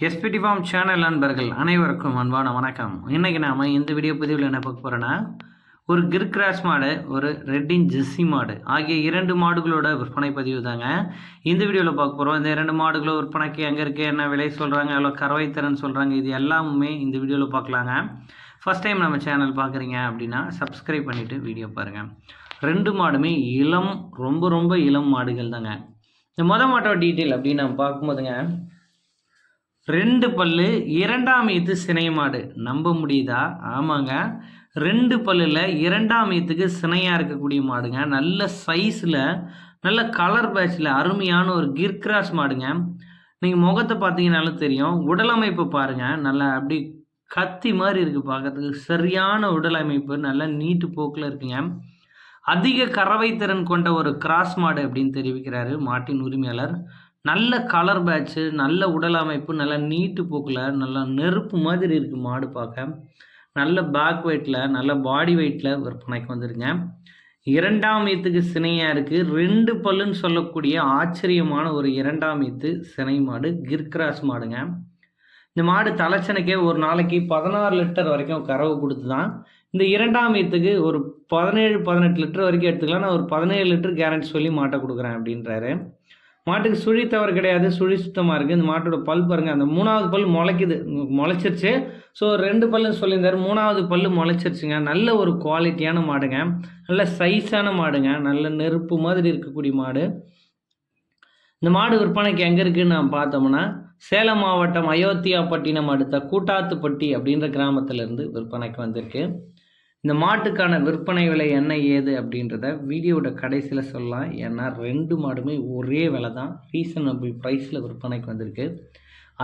SPD form channel நண்பர்கள் அனைவருக்கும் அன்பான வணக்கம். இன்றைக்கி நாம் இந்த வீடியோ பதிவில் என்ன பார்க்க போகிறோன்னா ஒரு கிர்கிராஸ் மாடு ஒரு ரெட்டின் ஜெஸ்ஸி மாடு ஆகிய இரண்டு மாடுகளோட விற்பனை பதிவு தாங்க. இந்த வீடியோவில் பார்க்க போகிறோம் இந்த இரண்டு மாடுகளும் விற்பனைக்கு எங்கே இருக்குது என்ன விலை சொல்கிறாங்க எவ்வளோ கறவை திறன் சொல்கிறாங்க இது எல்லாமே இந்த வீடியோவில் பார்க்கலாங்க. ஃபஸ்ட் டைம் நம்ம சேனல் பார்க்குறீங்க அப்படின்னா சப்ஸ்கிரைப் பண்ணிவிட்டு வீடியோ பாருங்கள் ரெண்டு மாடுமே இளம் ரொம்ப ரொம்ப இளம் மாடுகள் தாங்க இந்த மொதல் மாட்டோட டீட்டெயில் அப்படின்னு நம்ம பார்க்கும்போதுங்க ரெண்டு பல்லு இரண்டாம் ஈத்து சினை மாடு. நம்ப முடியுதா? ஆமாங்க. ரெண்டு பல்லில் இரண்டாம் ஈத்துக்கு சினையாக இருக்கக்கூடிய மாடுங்க. நல்ல சைஸில் நல்ல கலர் பேட்சில் அருமையான ஒரு கிர்கிராஸ் மாடுங்க. நீங்கள் முகத்தை பார்த்தீங்கனாலும் தெரியும். உடலமைப்பு பாருங்கள் நல்லா அப்படி கத்தி மாதிரி இருக்குது பார்க்கறதுக்கு. சரியான உடலமைப்பு நல்லா நல்ல நீட்டு போக்கில் இருக்குங்க. அதிக கறவை திறன் கொண்ட ஒரு கிராஸ் மாடு அப்படின்னு தெரிவிக்கிறாரு மாட்டின் உரிமையாளர் நல்ல கலர் பேட்ச்சு நல்ல உடல் அமைப்பு நல்ல நீட்டு போக்கில் நல்ல நெருப்பு மாதிரி இருக்குது மாடு பார்க்க. நல்ல பேக் வெயிட்டில் நல்ல பாடி வெயிட்டில் விற்பனைக்கு வந்துருங்க. இரண்டாம் ஈத்துக்கு சினையாக இருக்குது ரெண்டு பல்லுன்னு சொல்லக்கூடிய ஆச்சரியமான ஒரு இரண்டாம் ஈத்து சினை மாடு கிர்கிராஸ் மாடுங்க. இந்த மாடு தலைச்சனுக்கே ஒரு நாளைக்கு பதினாறு லிட்டர் வரைக்கும் கறவு கொடுத்து தான் இந்த இரண்டாம் ஈத்துக்கு ஒரு பதினேழு பதினெட்டு லிட்டர் வரைக்கும் எடுத்துக்கலாம். நான் ஒரு பதினேழு லிட்டர் கேரண்டி சொல்லி மாட்டை கொடுக்குறேன் அப்படின்றாரு. மாட்டுக்கு சுழி தவறு கிடையாது சுழி சுத்தமாக இருக்குது இந்த மாட்டோட பல் பாருங்கள் அந்த மூணாவது பல் முளைக்குது முளைச்சிருச்சு. ஸோ ரெண்டு பல்லுன்னு சொல்லியிருந்தார் மூணாவது பல்லு முளைச்சிருச்சுங்க. நல்ல ஒரு குவாலிட்டியான மாடுங்க. நல்ல சைஸான மாடுங்க. நல்ல நெருப்பு மாதிரி இருக்கக்கூடிய மாடு. இந்த மாடு விற்பனைக்கு எங்கே இருக்குதுன்னு நான் பார்த்தோம்னா சேலம் மாவட்டம் அயோத்தியாப்பட்டினம் அடுத்த கூட்டாத்துப்பட்டி அப்படின்ற கிராமத்திலேருந்து விற்பனைக்கு வந்திருக்கு. இந்த மாட்டுக்கான விற்பனை விலை என்ன ஏது அப்படின்றத வீடியோட கடைசியில் சொல்லலாம். ஏன்னா ரெண்டு மாடுமே ஒரே விலை தான் ரீசனபிள் ப்ரைஸில் விற்பனைக்கு வந்திருக்கு.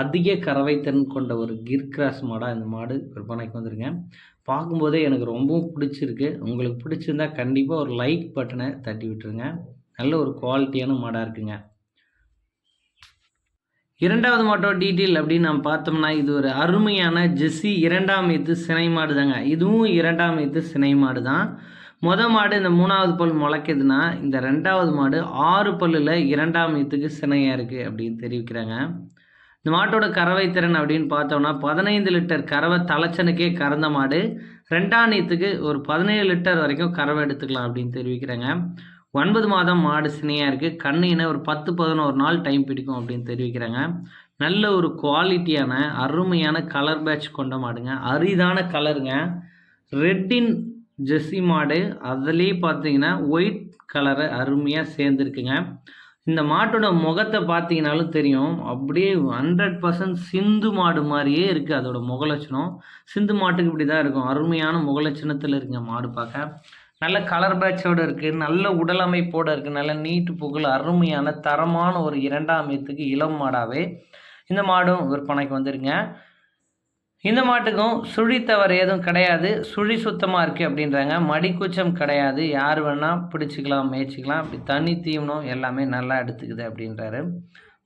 அதிக கறவை திறன் கொண்ட ஒரு கிர்கிராஸ் மாடாக இந்த மாடு விற்பனைக்கு வந்திருங்க. பார்க்கும்போதே எனக்கு ரொம்பவும் பிடிச்சிருக்கு. உங்களுக்கு பிடிச்சிருந்தா கண்டிப்பாக ஒரு லைக் பட்டனை தட்டி விட்டுருங்க. நல்ல ஒரு குவாலிட்டியான மாடாக இருக்குங்க. இரண்டாவது மாட்டோட டீட்டெயில் அப்படின்னு நம்ம பார்த்தோம்னா இது ஒரு அருமையான ஜெஸ்ஸி இரண்டாம் இது சினை மாடு தாங்க. இதுவும் இரண்டாம் இது சினை மாடு தான். மொத மாடு இந்த மூணாவது பல் முளைக்குதுன்னா இந்த ரெண்டாவது மாடு ஆறு பல்லில் இரண்டாம் ஈத்துக்கு சினையாக இருக்குது அப்படின்னு தெரிவிக்கிறாங்க. இந்த மாட்டோட கறவை திறன் அப்படின்னு பார்த்தோம்னா பதினைந்து லிட்டர் கறவை தலைச்சனுக்கே கறந்த மாடு. ரெண்டாம் நீத்துக்கு ஒரு பதினேழு லிட்டர் வரைக்கும் கறவை எடுத்துக்கலாம் அப்படின்னு தெரிவிக்கிறாங்க. ஒன்பது மாதம் மாடு சினையாக இருக்குது கண்ணினை ஒரு பத்து பதினோரு நாள் டைம் பிடிக்கும் அப்படின்னு தெரிவிக்கிறாங்க. நல்ல ஒரு குவாலிட்டியான அருமையான கலர் பேட்ச் கொண்ட மாடுங்க. அரிதான கலருங்க ரெட்டின் ஜெஸ்ஸி மாடு. அதுலேயே பார்த்தீங்கன்னா ஒயிட் கலரை அருமையாக சேர்ந்துருக்குங்க. இந்த மாட்டோட முகத்தை பார்த்தீங்கனாலும் தெரியும். அப்படியே ஹண்ட்ரட் பர்சன்ட் சிந்து மாடு மாதிரியே இருக்குது அதோட முகலட்சணம். சிந்து மாட்டுக்கு இப்படி தான் இருக்கும். அருமையான முகலட்சணத்தில் இருக்குங்க மாடு பார்க்க. நல்ல கலர் பேட்சோடு இருக்குது நல்ல உடல் அமைப்போடு இருக்குது நல்ல நீட்டு புகழ் அருமையான தரமான ஒரு இரண்டாம் ஈத்துக்கு இளம் மாடாகவே இந்த மாடும் விற்பனைக்கு வந்துருங்க. இந்த மாட்டுக்கும் சுழி தவறு எதுவும் கிடையாது. சுழி சுத்தமாக இருக்குது அப்படின்றாங்க. மடிக்குச்சம் கிடையாது. யார் வேணால் பிடிச்சிக்கலாம் மேய்ச்சிக்கலாம். அப்படி தண்ணி தீவனம் எல்லாமே நல்லா எடுத்துக்குது அப்படின்றாரு.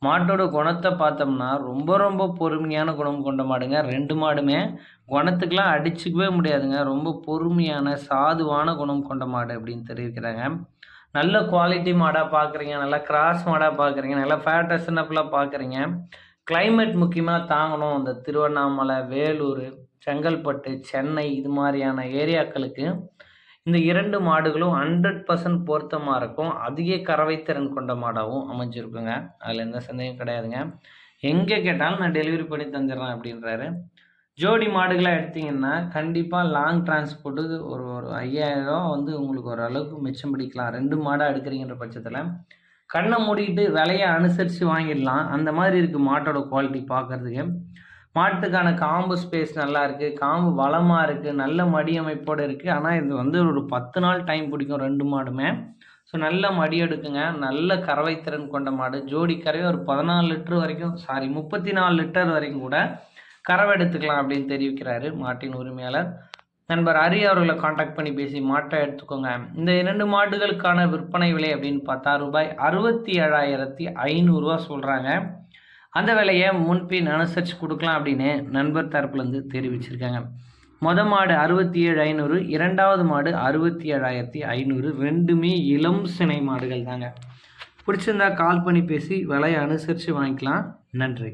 மாட்டோட குணத்தை பார்த்தோம்னா ரொம்ப ரொம்ப பொறுமையான குணம் கொண்ட மாடுங்க. ரெண்டு மாடுமே குணத்துக்கெலாம் அடிச்சுக்கவே முடியாதுங்க. ரொம்ப பொறுமையான சாதுவான குணம் கொண்ட மாடு அப்படின்னு தெரிவிக்கிறாங்க. நல்ல குவாலிட்டி மாடாக பார்க்குறீங்க நல்லா கிராஸ் மாடாக பார்க்குறீங்க நல்லா ஃபேட்டஸ்னப்லாம் பார்க்குறீங்க கிளைமேட் முக்கியமாக தாங்கணும். இந்த திருவண்ணாமலை வேலூர் செங்கல்பட்டு சென்னை இது மாதிரியான ஏரியாக்களுக்கு இந்த இரண்டு மாடுகளும் ஹண்ட்ரட் பர்சன்ட் பொருத்தமாக இருக்கும். அதிக கறவை திறன் கொண்ட மாடாகவும் அமைஞ்சிருக்குங்க. அதில் எந்த சந்தேகம் கிடையாதுங்க. எங்கே கேட்டாலும் நான் டெலிவரி பண்ணி தந்துடுறேன் அப்படின்றாரு. ஜோடி மாடுகளாக எடுத்திங்கன்னா கண்டிப்பாக லாங் டிரான்ஸ்போர்ட்டுக்கு ஒரு ஒரு ஐயாயிரம் வந்து உங்களுக்கு ஓரளவுக்கு மிச்சம் பிடிக்கலாம். ரெண்டு மாடாக எடுக்கிறீங்கிற பட்சத்தில் கண்ணை மூடிட்டு விலையை அனுசரித்து வாங்கிடலாம். அந்த மாதிரி இருக்குது மாட்டோட குவாலிட்டி பார்க்குறதுக்கு மாட்டுக்கான காம்பு ஸ்பேஸ் நல்லா இருக்குது காம்பு வளமாக இருக்குது நல்ல மடி அமைப்போடு இருக்குது ஆனால் இது வந்து ஒரு பத்து நாள் டைம் பிடிக்கும் ரெண்டு மாடுமே. ஸோ நல்ல மடி எடுக்குங்க. நல்ல கறவை திறன் கொண்ட மாடு. ஜோடி கறவை ஒரு பதினாலு லிட்டர் வரைக்கும் சாரி முப்பத்தி நாலு லிட்டர் வரைக்கும் கூட கறவை எடுத்துக்கலாம் அப்படின்னு தெரிவிக்கிறாரு மாட்டின் உரிமையாளர். நண்பர் அரிய அவர்களை காண்டாக்ட் பண்ணி பேசி மாட்டை எடுத்துக்கோங்க. இந்த இரண்டு மாடுகளுக்கான விற்பனை விலை அப்படின்னு பார்த்தா ரூபாய் அறுபத்தி ஏழாயிரத்தி ஐநூறுரூவா சொல்கிறாங்க அந்த விலையை முன்பின் அனுசரித்து கொடுக்கலாம் அப்படின்னு நண்பர் தரப்புலேருந்து தெரிவிச்சிருக்காங்க. மொத மாடு அறுபத்தி ஏழு ஐநூறு இரண்டாவது மாடு அறுபத்தி ஏழாயிரத்தி ஐநூறு ரெண்டுமே இளம் சினை மாடுகள் தாங்க. பிடிச்சிருந்தா கால் பண்ணி பேசி விலையை அனுசரித்து வாங்கிக்கலாம். நன்றி.